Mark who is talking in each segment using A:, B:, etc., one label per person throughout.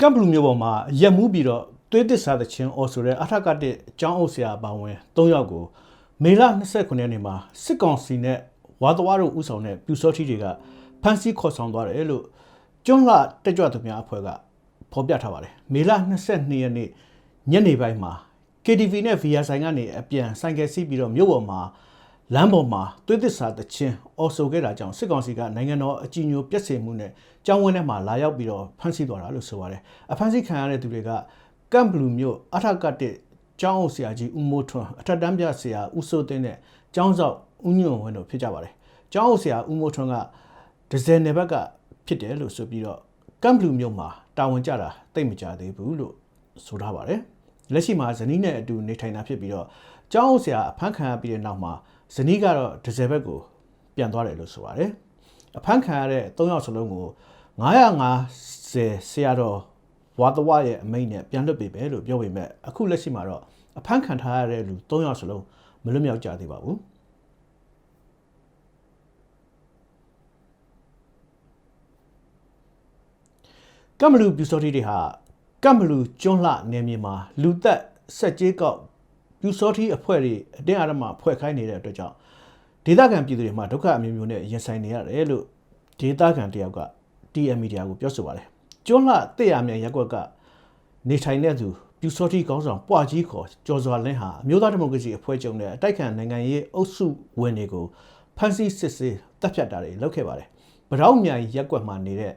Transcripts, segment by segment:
A: ကမ်ဘလူးမြို့ပေါ်မှာရက်မှုပြီးတော့သွေးသစ္စာသချင်းအော်ဆိုတဲ့အထက်ကတစ်ကျောင်းအုပ်ဆရာပါဝင်၃ယောက်ကိုမေလ29ရက်နေ့မှာစစ်ကောင်စီနဲ့ဝါသဝါတို့ဥဆောင်တဲ့ပြူစောထီတွေကဖမ်းဆီးခေါ်ဆောင်သွားတယ်လို့ကျွန်းလာတက်ကြွသူများအဖွဲ့ကဖော်ပြထားပါတယ်မေလ22ရက်နေ့ညနေပိုင်းမှာ KTV နဲ့ VR ဆိုင်ကနေအပြန်ဆိုင်ကယ်စီးပြီးတော့မြို့ပေါ်မှာ လမ်းပေါ်မှာသွေးသစ္စာတချင်းအော်ဆိုခဲ့တာကြောင့်စစ်ကောင်စီကနိုင်ငံတော်အကြီးအကျယ်ပြက်စင်မှုနဲ့ကြောင်းဝင်းထဲမှာလာရောက်ပြီးတော့ဖမ်းဆီးသွားတာလို့ဆိုပါတယ်။အဖမ်းဆီးခံရတဲ့သူတွေကကမ်ဘလူးမြို့အထက်ကတစ်ကျောင်းအုပ်ဆရာကြီးဦးမိုးထွန်းအထက်တန်းပြဆရာဦးစိုးသိန်းနဲ့ကျောင်းဆောင်ဦးညွန့်ဝင်းတို့ဖြစ်ကြပါတယ်။ကျောင်းအုပ်ဆရာဦးမိုးထွန်းကဒဇယ်နယ်ဘက်ကဖြစ်တယ်လို့ဆိုပြီးတော့ကမ်ဘလူးမြို့မှာတာဝန်ကျတာတိတ်မကြသေးဘူးလို့ဆိုထားပါတယ်။လက်ရှိမှာဇနီးနဲ့အတူနေထိုင်တာဖြစ်ပြီးတော့ကျောင်းအုပ်ဆရာအဖမ်းခံရပြီးတဲ့နောက်မှာ ဇနီးကတော့ဒဇယ်ဘက်ကိုပြန်သွားတယ်လို့ဆိုပါတယ်။အဖမ်းခံရတဲ့၃ယောက်စလုံးကို950ဆရာတော်ဝါသဝရဲ့အမိန့်နဲ့ပြန်လွတ်ပေးမယ်လို့ပြောပေမဲ့အခုလက်ရှိမှာတော့အဖမ်းခံထားရတဲ့လူ၃ယောက်စလုံးမလွတ်မြောက်ကြသေးပါဘူးကမ္မလူပြူစောတိတွေဟာကမ္မလူကျွန်းလှနယ်မြေမှာလူသက်ဆက်ကြေးကောက် ပြူစောတိအဖွဲ့တွေအတင်းအဓမ္မဖွဲ့ခိုင်းနေတဲ့အတွက်ကြောင့်ဒေသခံပြည်သူတွေမှာဒုက္ခအမျိုးမျိုးနဲ့ရင်ဆိုင်နေရတယ်လို့ဒေသခံတယောက်က TM Media ကိုပြောဆိုပါတယ်ကျွန်းလှတဲ့ရမြန်ရက်ကွက်ကနေထိုင်တဲ့သူပြူစောတိကောင်းဆောင်ပွားကြီးခေါ်ကျော်စွာလင်းဟာအမျိုးသားဒီမိုကရေစီအဖွဲ့ချုပ်နဲ့အတိုက်ခံနိုင်ငံရေးအုပ်စုဝင်တွေကိုဖမ်းဆီးစစ်ဆေးတပ်ဖြတ်တာတွေလုပ်ခဲ့ပါတယ်။ဗရောင်းမြိုင်ရက်ကွက်မှာနေတဲ့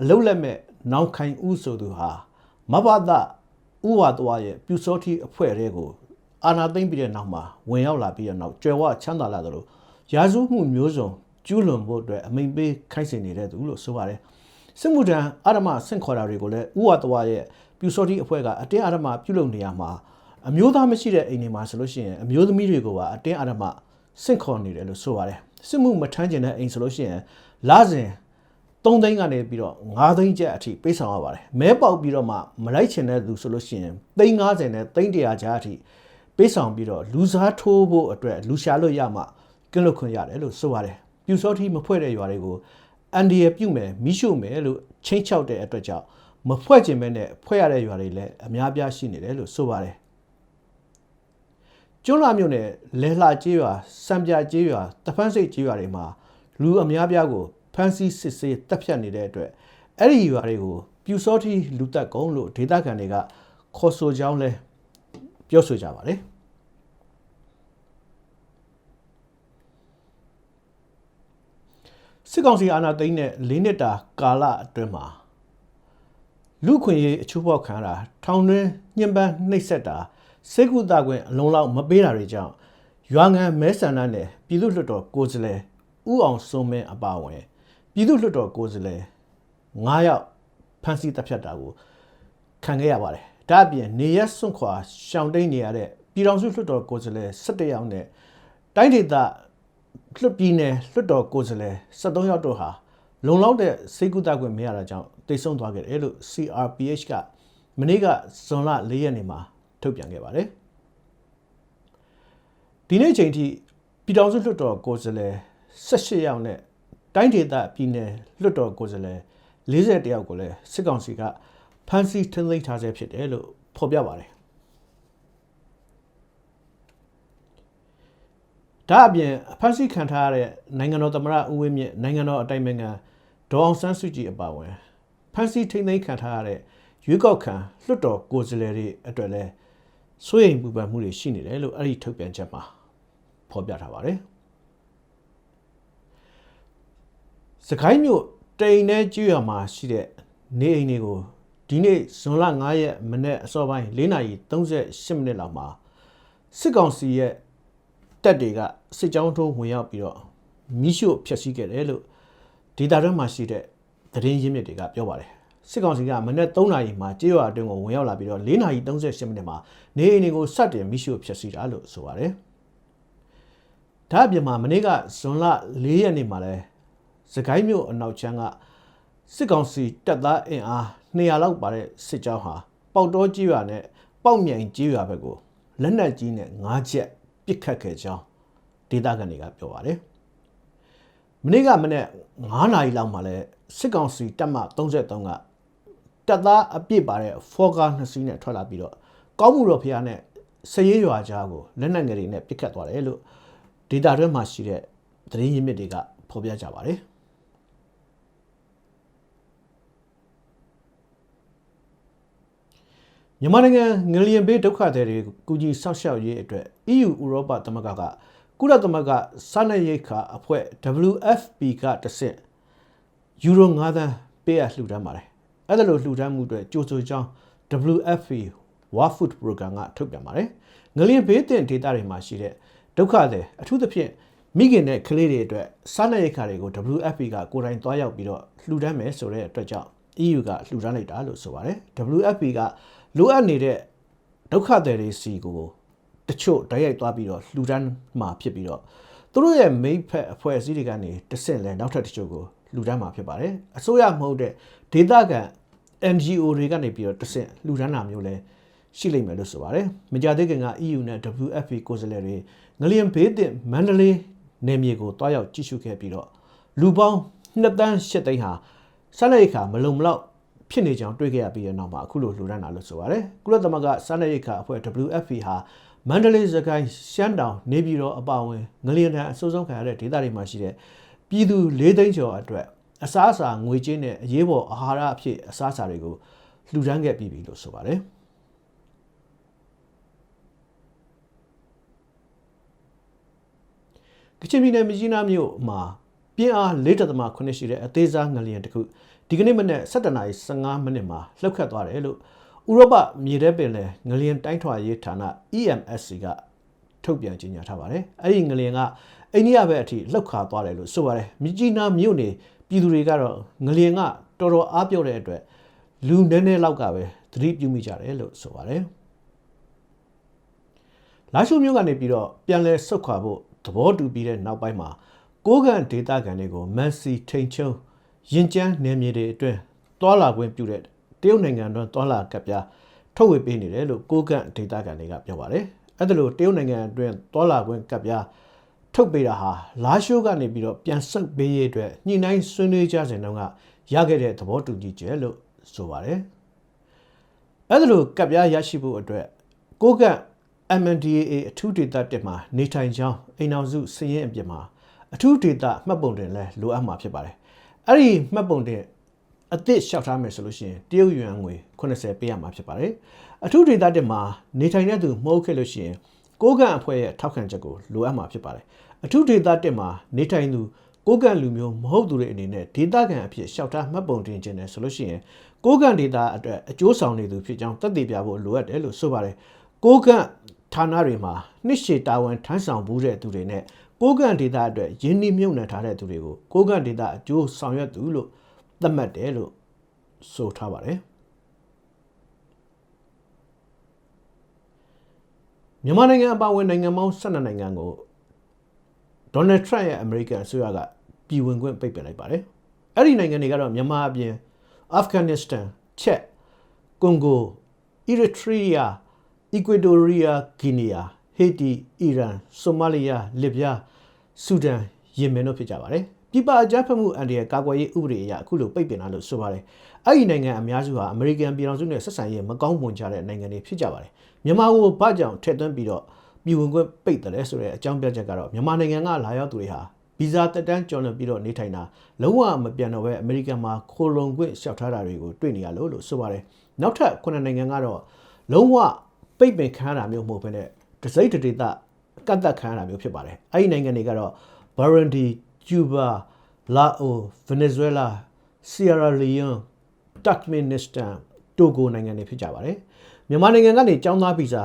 A: အလုတ်လက်မဲ့နောင်ခိုင်ဦးဆိုသူဟာမဘဒဥဝါသွားရဲ့ပြူစောတိအဖွဲ့တွေကို အာနာသိမ့်ပြီးတဲ့နောက်မှာဝင်ရောက်လာပြီးတဲ့နောက်ကျွယ်ဝချမ်းသာလာသလိုရာဇဝမှုမျိုးစုံကျူးလွန်ဖို့အတွက်အမိန်ပေးခိုင်းစင်နေတဲ့သူလို့ဆိုပါတယ်။စစ်မှုထမ်းအာရမဆင့်ခေါ်တာတွေကိုလည်းဥဝါသွားရဲ့ပြူစောတိအဖွဲ့ကအတင်းအာရမပြုလုပ်နေရမှာအမျိုးသားမရှိတဲ့အိမ်တွေမှာဆိုလို့ရှိရင်အမျိုးသမီးတွေကိုပါအတင်းအာရမဆင့်ခေါ်နေတယ်လို့ဆိုပါတယ်။စစ်မှုမထမ်းကျင်တဲ့အိမ်ဆိုလို့ရှိရင်လာစဉ်3သိန်းကနေပြီးတော့5သိန်းကျပ်အထိပေးဆောင်ရပါတယ်မဲပေါက်ပြီးတော့မှမလိုက်ချင်တဲ့သူဆိုလို့ရှိရင်သိန်း50နဲ့သိန်း100ကျပ်အထိ ပေးဆောင်ပြီးတော့လူစားထိုးဖို့အတွက်လူရှာလို့ရမှကင်းလွတ်ခွင့်ရတယ်လို့ဆိုပါတယ်ပြူစောတိမဖွဲ့တဲ့ရွာတွေကိုအန်ဒီရပြုတ်မယ်မိရှုမယ်လို့ချင်းချောက်တဲ့အတွက်ကြောင့်မဖွဲ့ခြင်းပဲနဲ့ဖွဲ့ရတဲ့ရွာတွေလည်းအများပြားရှိနေတယ်လို့ဆိုပါတယ်ကျွန်းလာမြို့နယ်လဲလှကျေးရွာစံပြကျေးရွာတဖန်းစိတ်ကျေးရွာတွေမှာလူအများပြားကိုဖမ်းဆီးစစ်ဆေးတပ်ဖြတ်နေတဲ့အတွက်အဲ့ဒီရွာတွေကိုပြူစောတိလူတက်ကုန်းလို့ဒေသခံတွေကခေါ်ဆိုကြောင်းလဲ ပြောဆိုကြပါတယ်စစ်ကောင်စီအာဏာသိမ်းတဲ့၄နှစ်တာကာလအတွင်းမှာလူခွင့်ရေးအချိုးပေါက်ခံတာထောင်တွင်းညှဉ်းပန်းနှိပ်စက်တာစိတ်ကူတာခွင့်အလုံးလောက်မပေးတာတွေကြောင့်ရွာငံမဲဆန္ဒနဲ့ပြည်သူ့လွှတ်တော်ကိုယ်စားလှယ်ဥအောင်စုံမင်းအပါအဝင်ပြည်သူ့လွှတ်တော်ကိုယ်စားလှယ်9ယောက်ဖမ်းဆီးတပ်ဖြတ်တာကိုခံခဲ့ရပါတယ်။ ဒါအပြင်နေရက်စွန့်ခွာရှောင်တိန်နေရတဲ့ပြည်တော်စုလွှတ်တော်ကိုယ်စားလှယ်17ယောက်နဲ့တိုင်းဒေသလွှတ်ပြည်နယ်လွှတ်တော်ကိုယ်စားလှယ်73ယောက်တို့ဟာလုံလောက်တဲ့စိတ်ကူးတာခွင့်မရတာကြောင့်တိတ်ဆုံးသွားခဲ့တယ်လို့ CRPH ကမနေ့ကဇွန်လ4ရက်နေ့မှာထုတ်ပြန်ခဲ့ပါတယ်။ဒီနေ့ချိန်ထိပြည်တော်စုလွှတ်တော်ကိုယ်စားလှယ်18ယောက်နဲ့တိုင်းဒေသပြည်နယ်လွှတ်တော်ကိုယ်စားလှယ်40ယောက်ကိုလည်းစစ်ကောင်စီက ဖမ်းဆီးထိန်းသိမ်းထားဆဲဖြစ်တယ်လို့ဖော်ပြပါတယ်ဒါအပြင်ဖမ်းဆီးခံထားရတဲ့နိုင်ငံတော်သမ္မတဦးဝင်းမြင့်နိုင်ငံတော်အတိုင်ပင်ခံဒေါအောင်ဆန်းစုကြည်အပါအဝင်ဖမ်းဆီးထိန်းသိမ်းခံထားရတဲ့ရွေးကောက်ခံလွှတ်တော်ကိုယ်စားလှယ်တွေအတွက်လည်းစိုးရိမ်ပူပန်မှုတွေရှိနေတယ်လို့အဲ့ဒီထုတ်ပြန်ချက်မှာဖော်ပြထားပါတယ်။စကိုင်းမြို့တိန်နဲ့ကျွရမှာရှိတဲ့နေအိမ်တွေကို ဒီနေ့ဇွန်လ9ရက်မနေ့အစောပိုင်း4:38မိနစ်လောက်မှာစစ်ကောင်စီရဲ့တပ်တွေကစစ်ကြောင်းထိုးဝင်ရောက်ပြီးတော့မိရှုဖျက်ဆီးခဲ့တယ်လို့ဒေတာတွင်းမှာရှိတဲ့သတင်းရင်းမြစ်တွေကပြောပါတယ်စစ်ကောင်စီကမနေ့3နာရီမှာကြေးရွာအတွင်းကိုဝင်ရောက်လာပြီးတော့4:38မိနစ်မှာနေအိမ်တွေကိုစတင်မိရှုဖျက်ဆီးတာလို့ဆိုပါတယ်ဒါအပြင်မှာမနေ့ကဇွန်လ4ရက်နေ့မှာလဲစကိုင်းမြို့အနောက်ချမ်းကစစ်ကောင်စီတပ်သားအင်အား 200လောက်ပါတဲ့စစ်ကြောင်းဟာပေါက်တော်ကြီးရွာနဲ့ပေါက်မြိုင်ကြီးရွာဘက်ကိုလက်နက်ကြီးနဲ့၅ချက်ပစ်ခတ်ခဲ့ကြောင်းဒေသခံတွေကပြောပါတယ်။မနေ့ကမနေ့9နာရီလောက်မှာလဲစစ်ကောင်စီတပ်မ33ကတပ်သားအပြစ်ပါတဲ့ဖောကားနှစ်စီးနဲ့ထွက်လာပြီးတော့ကောင်းမှုတော်ဖျားနဲ့စရေးရွာကြားကိုလက်နက်ငယ်တွေနဲ့ပစ်ခတ်သွားတယ်လို့ဒေတာတွင်းမှာရှိတဲ့သတင်းရင်းမြစ်တွေကဖော်ပြကြပါတယ် မြန်မာနိုင်ငံငလျင်ဘေးဒုက္ခသည်တွေကိုကူညီဆောက်ရှောက်ရေးအတွက် EU ဥရောပသမဂ္ဂကကုလသမဂ္ဂစားနပ်ရိက္ခာအဖွဲ့ WFP ကတဆင့်ယူရို9သန်းပေးအပ်လှူဒန်းပါတယ်။အဲ့ဒါလိုလှူဒန်းမှုအတွက်ကြိုးစိုးကြောင်း WFP World Food Program ကထုတ်ပြန်ပါတယ်။ငလျင်ဘေးတင်ဒေသတွေမှာရှိတဲ့ဒုက္ခသည်အထူးသဖြင့်မိခင်နဲ့ကလေးတွေအတွက်စားနပ်ရိက္ခာတွေကို WFP ကကိုယ်တိုင်သွားရောက်ပြီးတော့လှူဒန်းမယ်ဆိုတဲ့အတွက်ကြောင့် EU ကလှူဒန်းလိုက်တာလို့ဆိုပါတယ်။ WFP က လိုအပ်နေတဲ့ဒုက္ခသည်တွေစီကိုတချို့တိုက်ရိုက်သွားပြီးတော့လှူဒန်းမှာဖြစ်ပြီးတော့သူတို့ရဲ့ main ဖက်အဖွဲ့အစည်းတွေကနေတဆင့်လဲနောက်ထပ်တချို့ကိုလှူဒန်းမှာဖြစ်ပါတယ်အစိုးရမဟုတ်တဲ့ဒေသခံ NGO တွေကနေပြီးတော့တဆင့်လှူဒန်းတာမျိုးလဲရှိလိမ့်မယ်လို့ဆိုပါတယ်မကြသေးခင်က EU နဲ့ WFP ကိုယ်စားလှယ်တွေငလျင်ဘေးတင်မန္တလေးနယ်မြေကိုတွားရောက်ကြည့်ရှုခဲ့ပြီးတော့လူပေါင်း2တန်း8သိန်းဟာဆက်လက်ခါမလုံမလောက် ဖြစ်နေကြောင်းတွေ့ခဲ့ရပြီးတဲ့နောက်မှာအခုလိုလှူဒန်းတာလို့ဆိုပါတယ်ကုလသမဂ္ဂစားနပ်ရိက္ခာအဖွဲ့ WFP ဟာမန္တလေးစကိုင်းရှမ်းတောင်နေပြည်တော်အပါအဝင်ငလျင်တန်းအစိုးဆုံးခံရတဲ့ဒေသတွေမှာရှိတဲ့ပြည်သူ၄သိန်းကျော်အတွက်အစားအစာငွေကြေးနဲ့အရေးပေါ်အာဟာရအဖြစ်အစားအစာတွေကိုလှူဒန်းခဲ့ပြီးပြီလို့ဆိုပါတယ်ကချင်ပြည်နယ်မြကြီးနားမြို့မှာပြင်းအား4.8ရှိတဲ့အသေးစားငလျင်တစ်ခု ဒီကနေ့မနက်7:15မိနစ်မှာလှုပ်ခတ်သွားတယ်လို့ဥရောပမြေထဲပင်လယ်ငလျင်တိုင်းထွာရေးဌာန EMSC ကထုတ်ပြန်ကြေညာထားပါတယ်။အဲ့ဒီငလျင်ကအိန္ဒိယဘက်အထိလှုပ်ခါသွားတယ်လို့ဆိုပါတယ်။မြကြီးနားမြို့နေပြည်သူတွေကတော့ငလျင်ကတော်တော်အားပြော့တဲ့အတွက်လူနည်းနည်းလောက်ကပဲသတိပြုမိကြတယ်လို့ဆိုပါတယ်။လာရှုမြို့ကနေပြီးတော့ပြန်လဲဆုတ်ခွာဖို့သဘောတူပြီးတဲ့နောက်ပိုင်းမှာကိုးကန်ဒေတာကန်တွေကိုမန်စီထိန်ချုံ ရင်ကျန်းနယ်မြေတွေအတွင်းတွာလာခွင့်ပြုတဲ့တရုတ်နိုင်ငံတွင်တွာလာကပ်ပြားထုတ်ဝေပေးနေတယ်လို့ကိုးကန်ဒေတာကန်တွေကပြောပါတယ်။အဲ့ဒါလို့တရုတ်နိုင်ငံအတွင်းတွာလာခွင့်ကပ်ပြားထုတ်ပေးတာဟာလာရှိုးကနေပြီးတော့ပြန်ဆုတ်ပေးရေးအတွက်ညှိနှိုင်းဆွေးနွေးကြစဉ်တုန်းကရခဲ့တဲ့သဘောတူညီချက်လို့ဆိုပါတယ်။အဲ့ဒါလို့ကပ်ပြားရရှိဖို့အတွက်ကိုးကန် MNDAA အထူးဒေသတက်မှာနေထိုင်ကြောင်းအိမ်အောင်စုစည်ရင်အပြစ်မှာအထူးဒေသမှတ်ပုံတင်လဲလိုအပ်မှာဖြစ်ပါတယ်။ အဲ့ဒီမှတ်ပုံတင်အသစ်လျှောက်ထားမယ်ဆိုလို့ရှိရင်တရုတ်ယွမ်ငွေ80ပေးရမှာဖြစ်ပါတယ်။အထူးဒေသတက်မှာနေထိုင်တဲ့သူမဟုတ်ခဲ့လို့ရှိရင်ကိုးကန်အဖွဲ့ရဲ့ထောက်ခံချက်ကိုလိုအပ်မှာဖြစ်ပါတယ်။အထူးဒေသတက်မှာနေထိုင်သူကိုးကန်လူမျိုးမဟုတ်သူတွေအနေနဲ့ဒေသခံအဖြစ်လျှောက်ထားမှတ်ပုံတင်ခြင်းနဲ့ဆိုလို့ရှိရင်ကိုးကန်ဒေသအတွက်အကျိုးဆောင်နေသူဖြစ်ကြောင်းသက်သေပြဖို့လိုအပ်တယ်လို့ဆိုပါတယ်။ကိုးကန်ဌာနတွေမှာနှစ်ရှည်တာဝန်ထမ်းဆောင်မှုတဲ့သူတွေနဲ့ ကိုးကန်ဒေတာအတွက်ယင်းနှိမြုပ်နှံထားတဲ့သူတွေကိုကိုးကန်ဒေတာအကျိုးဆောင်ရွက်သူလို့သတ်မှတ်တယ်လို့ဆိုထားပါတယ်မြန်မာနိုင်ငံအပါအဝင်နိုင်ငံပေါင်း12နိုင်ငံကိုဒေါ်နယ်ထရန့်ရဲ့အမေရိကန်အစိုးရကပြည်ဝင်ခွင့်ပိတ်ပင်လိုက်ပါတယ်။အဲ့ဒီနိုင်ငံတွေကတော့မြန်မာအပြင်အာဖဂန်နစ္စတန်၊ချက်၊ကွန်ဂို၊အီရီထရီးယားအီကွေဒိုရီးယားဂီနီယာဟေတီအီရန်ဆိုမာလီယာလစ်ဗျား ဆူဒန်ယီမင်တို့ဖြစ်ကြပါတယ်ပြည်ပအကြမ်းဖက်မှုအန်ဒီရဲ့ကာကွယ်ရေးဥပဒေအရအခုလိုပိတ်ပင်လာလို့ဆိုပါတယ်အဲ့ဒီနိုင်ငံအများစုဟာအမေရိကန်ပြည်ထောင်စုနဲ့ဆက်ဆံရေးမကောင်းမွန်ကြတဲ့နိုင်ငံတွေဖြစ်ကြပါတယ်မြန်မာကိုဘာကြောင့်ထည့်သွင်းပြီးတော့ပြည်ဝင်ခွင့်ပိတ်တယ်လဲဆိုတဲ့အကြောင်းပြချက်ကတော့မြန်မာနိုင်ငံကလာရောက်သူတွေဟာဗီဇာတက်တန်းကျော်လွန်ပြီးတော့နေထိုင်တာလုံးဝမပြန်တော့ဘဲအမေရိကန်မှာခိုလုံခွင့်လျှောက်ထားတာတွေကိုတွေ့နေရလို့လို့ဆိုပါတယ်နောက်ထပ်ခုနှစ်နိုင်ငံကတော့လုံးဝပိတ်ပင်ခံရတာမျိုးမဟုတ်ဘဲနဲ့တစိမ့်တဒေသ ကတ်သက်ခံရတာမျိုးဖြစ်ပါတယ်အဲ့ဒီနိုင်ငံတွေကတော့ Burundi, Cuba, Laos, Venezuela, Sierra Leone, Turkmenistan, Togo နိုင်ငံတွေဖြစ်ကြပါတယ်မြန်မာနိုင်ငံကနေចောင်းသားဗီဇာ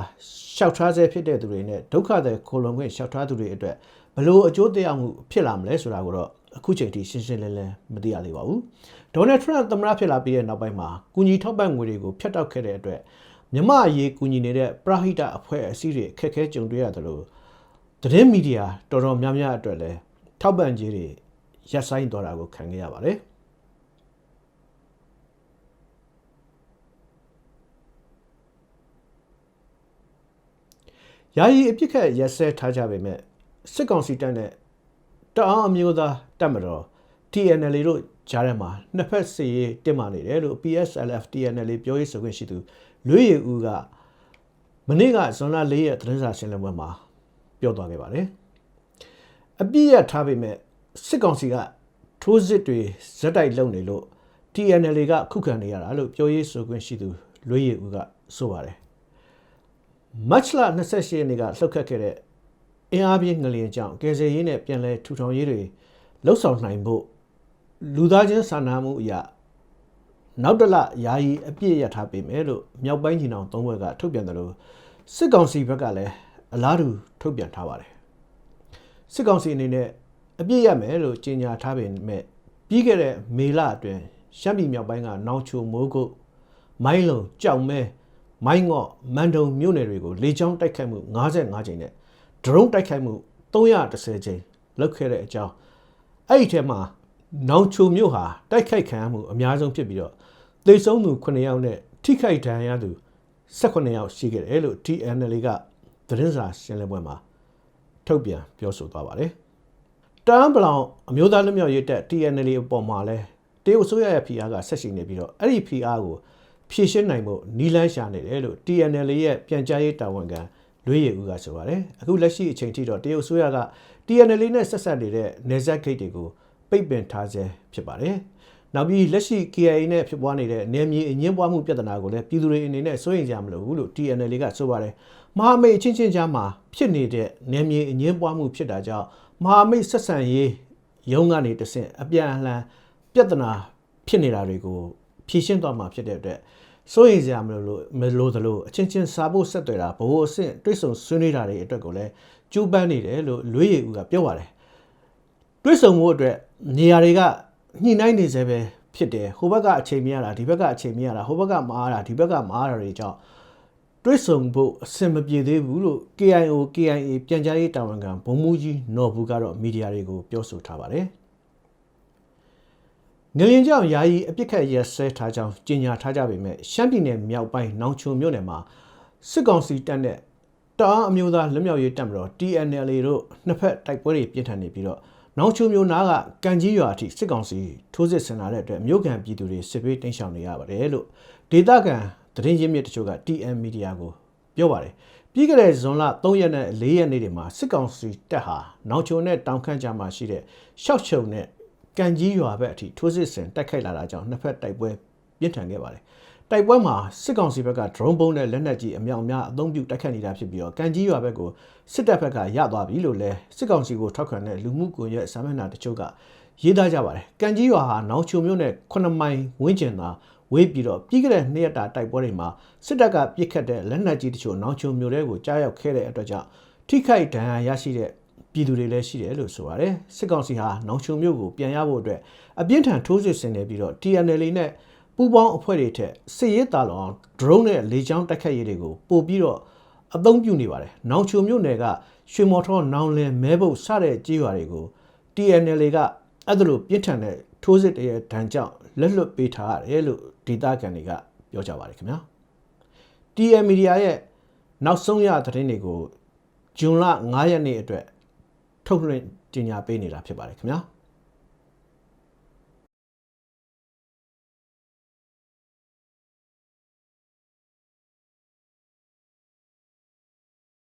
A: လျှောက်ထားဆဲဖြစ်တဲ့သူတွေနဲ့ဒုက္ခသည်ခိုလုံခွင့်လျှောက်ထားသူတွေအတွက်ဘလို့အကျိုးတရားမှုဖြစ်လာမလဲဆိုတာကိုတော့အခုချိန်ထိရှင်းရှင်းလင်းလင်းမသိရသေးပါဘူးဒေါ်နယ်ထရန့်သမ္မတဖြစ်လာပြီးတဲ့နောက်ပိုင်းမှာကူညီထောက်ပံ့ငွေတွေကိုဖျက်တောက်ခဲ့တဲ့အတွက်မြမအရေးကူညီနေတဲ့ပရဟိတအဖွဲ့အစည်းတွေအခက်အခဲကြုံတွေ့ရတယ်လို့ သတင်းမီဒီယာတော်တော်များများအတွက်လည်းထောက်ပံ့ကြေးတွေရပ်ဆိုင်းသွားတာကိုခံခဲ့ရပါတယ်ယာယီအပြစ်ခတ်ရက်စဲထားကြပေမဲ့စစ်ကောင်စီတပ်နဲ့တအောင်းအမျိုးသားတပ်မတော် TNL တို့ကြားထဲမှာနှစ်ဖက်စစ်ရေးတင်မာနေတယ်လို့ PSLF TNL ပြောရေးဆိုခွင့်ရှိသူလွေးရည်ဦးကမနေ့ကဇွန်လ၄ရက်သတင်းစာရှင်းလင်းပွဲမှာ ပြောသွားခဲ့ပါတယ်။အပြည့်ရထားပေမဲ့စစ်ကောင်စီကထိုးစစ်တွေဇက်တိုက်လုပ်နေလို့ TNL ကခုခံနေရတာလို့ပြောရေးဆိုခွင့်ရှိသူလွေးရည်ဦးကဆိုပါတယ်။ March လ28ရက်နေ့ကလှုပ်ခတ်ခဲ့တဲ့အင်အားပြင်းငလျင်ကြောင့်ကယ်ဆယ်ရေးနဲ့ပြန်လည်ထူထောင်ရေးတွေလှုပ်ဆောင်နိုင်ဖို့လူသားချင်းစာနာမှုအရာနောက်တစ်လယာယီအပြည့်ရထားပေမဲ့လို့မြောက်ပိုင်းညီနောင်သုံးဘက်ကထုတ်ပြန်တယ်လို့စစ်ကောင်စီဘက်ကလည်း အလားတူထုတ်ပြန်ထားပါတယ်စစ်ကောင်စီအနေနဲ့အပြည့်ရမယ်လို့ကြေညာထားပေမဲ့ပြီးခဲ့တဲ့မေလအတွင်းရှမ်းပြည်မြောက်ပိုင်းကနောင်ချိုမိုးကုတ်မိုင်းလုံကြောက်မဲမိုင်းငေါ့မန်တုံမြို့နယ်တွေကိုလေကြောင်းတိုက်ခိုက်မှု55ကြိမ်နဲ့ဒရုန်းတိုက်ခိုက်မှု310ကြိမ်လုပ်ခဲ့တဲ့အကြောင်းအဲ့ဒီထဲမှာနောင်ချိုမြို့ဟာတိုက်ခိုက်ခံရမှုအများဆုံးဖြစ်ပြီးတော့သေဆုံးသူ9ယောက်နဲ့ထိခိုက်ဒဏ်ရာရသူ18ယောက်ရှိခဲ့တယ်လို့ TNL က သတင်းစာရှင်းလင်းပွဲမှာထုတ်ပြန်ပြောဆိုသွားပါတယ်။တန်းပလောင်အမျိုးသားလူမျိုးရေးတက် TNL အပေါ်မှာလဲတရုတ်အစိုးရရဲ့ PR ကဆက်ရှိနေပြီးတော့အဲ့ဒီ PR ကိုဖြည့်ရှင်းနိုင်ဖို့နီလန်းရှာနေတယ်လို့ TNL ရဲ့ပြန်ကြားရေးတာဝန်ခံလွေးရည်ဦးကဆိုပါတယ်။အခုလက်ရှိအချိန်ထိတော့တရုတ်အစိုးရက TNL နဲ့ဆက်ဆက်နေတဲ့နေဆက်ဂိတ်တွေကိုပိတ်ပင်ထားဆဲဖြစ်ပါတယ်။နောက်ပြီးလက်ရှိ KIA နဲ့ဖြစ်ပွားနေတဲ့နယ်မြေအငင်းပွားမှုပြဿနာကိုလည်းပြည်သူတွေအနေနဲ့စိုးရိမ်ကြမလို့ဘူးလို့ TNL ကဆိုပါတယ်။ မဟာမိတ်အချင်းချင်းကြားမှာဖြစ်နေတဲ့နယ်မြေအငင်းပွားမှုဖြစ်တာကြောင့်မဟာမိတ်ဆက်ဆံရေးရုံးကနေတဆင့်အပြန်အလှန်ပြဿနာဖြစ်နေတာတွေကိုဖြေရှင်းသွားမှာဖြစ်တဲ့အတွက်စိုးရိမ်စရာမလိုလို့မလိုသလိုအချင်းချင်းစားဖို့ဆက်သွယ်တာဘိုးအဆင့်တွိတ်ဆုံဆွေးနွေးတာတွေအတွက်ကိုလည်းကျူးပန်းနေတယ်လို့လွေးရည်ဦးကပြောပါတယ်တွိတ်ဆုံမှုအတွက်နေရာတွေကညှိနှိုင်းနေစေပဲဖြစ်တယ်ဟိုဘက်ကအချိန်မရတာဒီဘက်ကအချိန်မရတာဟိုဘက်ကမအားတာဒီဘက်ကမအားတာတွေကြောင့် တွိတ်ဆုံဖို့အဆင်မပြေသေးဘူးလို့ KIO KIA ပြန်ကြားရေးတာဝန်ခံဘုံမူကြီးနော်ဘူးကတော့မီဒီယာတွေကိုပြောဆိုထားပါတယ်ငလျင်ကြောင့်ယာယီအပြစ်ခတ်ရက်စဲထားကြောင်းကြေညာထားကြပေမဲ့ရှမ်းပြည်နယ်မြောက်ပိုင်းနောင်ချုံမြို့နယ်မှာစစ်ကောင်စီတပ်နဲ့တအားအမျိုးသားလွတ်မြောက်ရေးတပ်မတော် TNLA တို့နှစ်ဖက်တိုက်ပွဲတွေပြင်းထန်နေပြီးတော့နောင်ချုံမြို့နားကကန်ကြီးရွာအထိစစ်ကောင်စီထိုးစစ်ဆင်လာတဲ့အတွက်မြို့ကန်ပြည်သူတွေစစ်ပေးတင်းရှောင်နေရပါတယ်လို့ဒေသခံ သတင်းရင်းမြစ်တချို့က TM Media ကိုပြောပါတယ်ပြီးခဲ့တဲ့ဇွန်လ3ရက်နဲ့4ရက်နေ့တွေမှာစစ်ကောင်စီတပ်ဟာနောင်ချုံနဲ့တောင်ခန့်ကြားမှာရှိတဲ့ရှောက်ချုံနဲ့ကန်ကြီးရွာဘက်အထိထိုးစစ်ဆင်တိုက်ခိုက်လာတာကြောင့်နှစ်ဖက်တိုက်ပွဲပြင်းထန်ခဲ့ပါတယ်။တိုက်ပွဲမှာစစ်ကောင်စီဘက်က drone ဘုံနဲ့လက်နက်ကြီးအမြောက်အများအသုံးပြုတိုက်ခိုက်နေတာဖြစ်ပြီးတော့ကန်ကြီးရွာဘက်ကိုစစ်တပ်ဘက်ကရသွားပြီလို့လည်းစစ်ကောင်စီကိုထောက်ခံတဲ့လူမှုကွန်ရက်စာမျက်နှာတချို့ကရေးသားကြပါတယ်။ကန်ကြီးရွာဟာနောင်ချုံမြို့နယ်9မိုင်ဝန်းကျင်သာ ဝေးပြီးတော့ပြီးခဲ့တဲ့နှစ်ရက်တာတိုက်ပွဲတွေမှာစစ်တပ်ကပြစ်ခတ်တဲ့လက်နက်ကြီးတချို့နောင်ချုံမြို့ထဲကိုကြားရောက်ခဲ့တဲ့အတွက်ကြောင့်ထိခိုက်ဒဏ်ရာရရှိတဲ့ပြည်သူတွေလည်းရှိတယ်လို့ဆိုပါတယ်စစ်ကောင်စီဟာနောင်ချုံမြို့ကိုပြန်ရဖို့အတွက်အပြင်းထန်ထိုးစစ်ဆင်နေပြီးတော့ TNL နဲ့ပူးပေါင်းအဖွဲ့တွေထက်စစ်ရေးတာလောင် drone နဲ့လေကြောင်းတိုက်ခတ်ရေးတွေကိုပို့ပြီးတော့အသုံးပြုနေပါတယ်။နောင်ချုံမြို့နယ်ကရွှေမော်ထောနောင်လင်မဲဘုတ်စတဲ့ကြေးရွာတွေကို TNL ကအဲ့ဒါလိုပြင်းထန်တဲ့ ထိုးစစ်တရဲ့ဒဏ်ကြောင့်လက်လွတ်ပေးထားရတယ်လို့ဒေတာကန်တွေကပြောကြပါတယ်ခင်ဗျာ။ TM Media ရဲ့နောက်ဆုံးရသတင်းတွေကိုဂျွန်လ9ရက်နေ့အတွက်ထုတ်လွှင့်ကြေညာပေးနေတာဖြစ်ပါတယ်ခင်ဗျာ။